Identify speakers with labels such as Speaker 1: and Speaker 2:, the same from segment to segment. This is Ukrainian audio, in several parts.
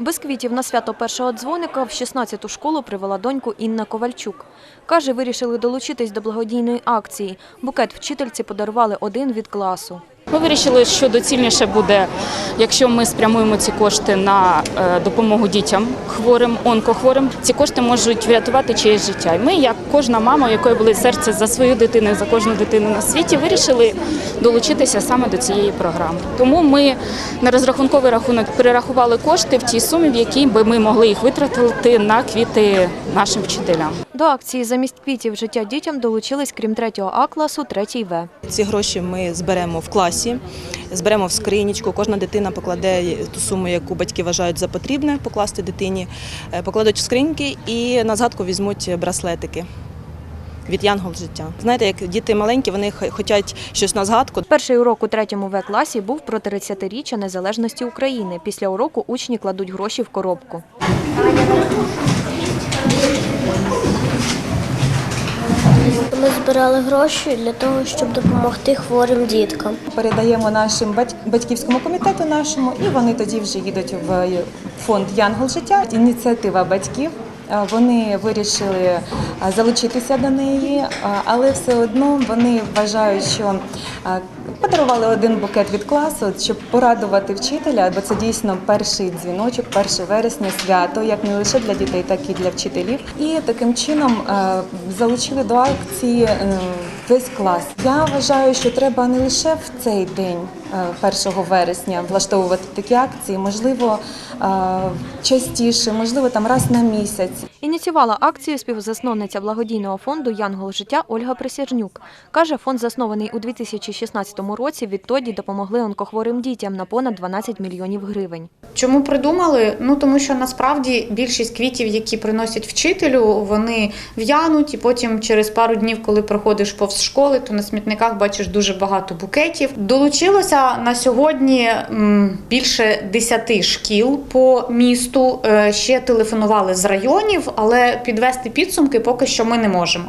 Speaker 1: Без квітів на свято першого дзвоника в 16-ту школу привела доньку Інна Ковальчук. Каже, вирішили долучитись до благодійної акції. Букет вчительці подарували один від класу.
Speaker 2: Ми вирішили, що доцільніше буде, якщо ми спрямуємо ці кошти на е, допомогу дітям хворим, онкохворим. Ці кошти можуть врятувати чиєсь життя. І ми, як кожна мама, у якої були серце за свою дитину, за кожну дитину на світі, вирішили долучитися саме до цієї програми. Тому ми на розрахунковий рахунок перерахували кошти в тій сумі, в якій би ми могли їх витратити на квіти нашим вчителям.
Speaker 1: До акції замість квітів життя дітям долучились, крім 3 А класу, 3 В.
Speaker 3: Ці гроші ми зберемо в класі, зберемо в скринічку. Кожна дитина покладе ту суму, яку батьки вважають за потрібне покласти дитині, е, покладуть в скриньки і на згадку візьмуть браслетики. Від Янгол життя. Знаєте, як діти маленькі, вони хочуть щось на згадку.
Speaker 1: Перший урок у 3 В класі був про 30-річчя незалежності України. Після уроку учні кладуть гроші в коробку.
Speaker 4: Ми збирали гроші для того, щоб допомогти хворим діткам.
Speaker 5: передаємо нашим батьківському комітету нашому, і вони тоді вже їдуть в фонд Янгол життя. Ініціатива батьків. Е, Вони вирішили е, залучитися до неї, е, але все одно вони вважають, що подарували один букет від класу, щоб порадувати вчителя, бо це дійсно перший дзвіночок, 1 вересня, свято, як не лише для дітей, так і для вчителів. І таким чином залучили до акції весь клас. Я вважаю, що треба не лише в цей день, 1 вересня, влаштовувати такі акції, можливо, е, частіше, можливо, там раз на місяць.
Speaker 1: Ініціювала акцію співзасновниця благодійного фонду Янгол життя Ольга Присяжнюк. Каже, фонд заснований у 2016 році. Відтоді допомогли онкохворим дітям на понад 12 мільйонів гривень.
Speaker 6: Чому придумали? Ну тому що насправді більшість квітів, які приносять вчителю, вони в'януть, і потім через пару днів, коли проходиш повз школи, то на смітниках бачиш дуже багато букетів. Долучилося на сьогодні більше 10 шкіл по місту. Е, Ще телефонували з районів, але підвести підсумки поки що ми не можемо,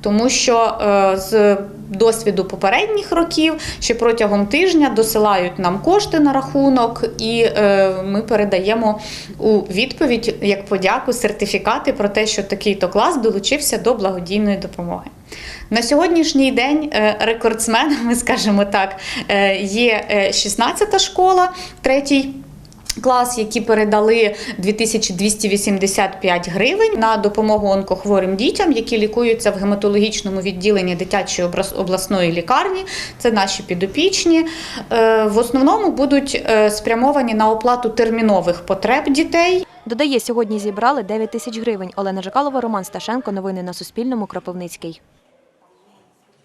Speaker 6: тому що е, з досвіду попередніх років ще протягом тижня досилають нам кошти на рахунок, і е, ми передаємо у відповідь як подяку сертифікати про те, що такий-то клас долучився до благодійної допомоги. На сьогоднішній день е, рекордсменами, скажімо так, е, є е, 16-та школа, третій клас, які передали 2285 гривень на допомогу онкохворим дітям, які лікуються в гематологічному відділенні дитячої обласної лікарні. Це наші підопічні. Е, В основному будуть е, спрямовані на оплату термінових потреб дітей.
Speaker 1: Додає, сьогодні зібрали 9 тисяч гривень. Олена Жикалова, Роман Сташенко. Новини на Суспільному. Кропивницький.